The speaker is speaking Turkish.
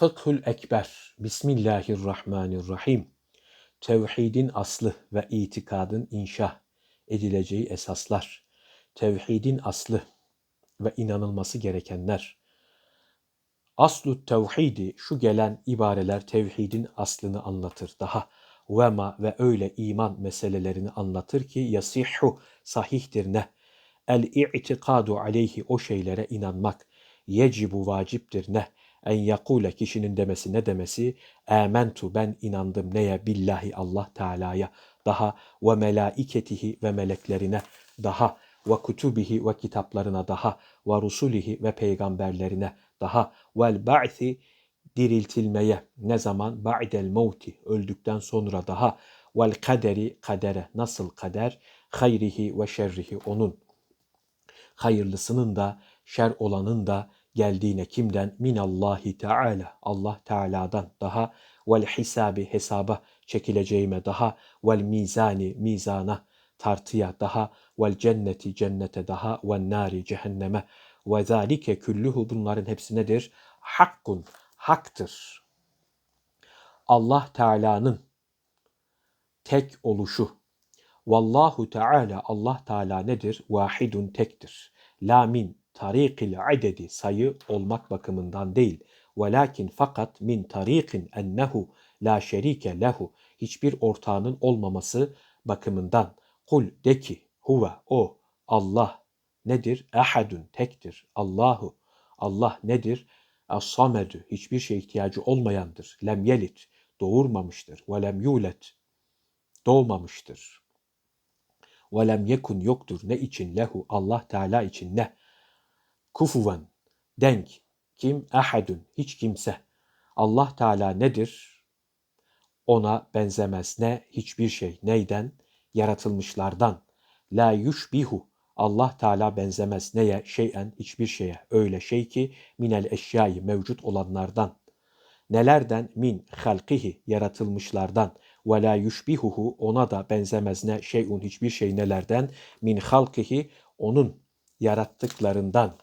Fıkhül Ekber. Bismillahirrahmanirrahim. Tevhidin aslı ve itikadın inşa edileceği esaslar. Tevhidin aslı ve inanılması gerekenler. Aslu tevhidi şu gelen ibareler tevhidin aslını anlatır daha. Vema ve öyle iman meselelerini anlatır ki yasihhu sahihtir ne? El i'tikadu aleyhi o şeylere inanmak. Yecibu vaciptir ne? En yakule kişinin demesi ne demesi? Âmentu ben inandım neye? Billahi Allah Teala'ya. Daha ve melaiketihi ve meleklerine. Daha ve kutubihi ve kitaplarına daha ve rusulihi ve peygamberlerine daha vel ba'thi diriltilmeye ne zaman ba'del mevti öldükten sonra daha vel kaderi kadere nasıl kader hayrihi ve şerrihi onun hayırlısının da şer olanın da geldiğine kimden? Minallahi Teala. Allah Teala'dan daha vel hisabi hesaba çekileceğime daha vel mizani mizana tartıya daha vel cenneti cennete daha ve nari cehenneme ve zalike külluhu bunların hepsi nedir? Hakkun, haktır. Allah Teala'nın tek oluşu. Vallahu Teala Allah Teala nedir? Vahidun tektir. La min tarikil adedi sayı olmak bakımından değil. Velakin fakat min tarikin ennehu la şerike lehu hiçbir ortağının olmaması bakımından. Kul de ki huve o Allah nedir? Ehadun tektir. Allahu Allah nedir? As-samedü hiçbir şey ihtiyacı olmayandır. Lem yelit doğurmamıştır. Ve lem yulet doğmamıştır. Ve lem yekun yoktur. Ne için lehu Allah Teala için ne? Kufuven denk kim? Ehadun hiç kimse. Allah Teala nedir? Ona benzemez ne? Hiçbir şey. Neyden? Yaratılmışlardan. La yushbihu Allah Teala benzemez neye? Şeyen hiçbir şeye. Öyle şey ki minel eşyayı mevcut olanlardan. Nelerden? Min halkihi yaratılmışlardan. Ve la yushbihuhu ona da benzemez ne? Şeyun hiçbir şey nelerden? Min halkihi onun yarattıklarından.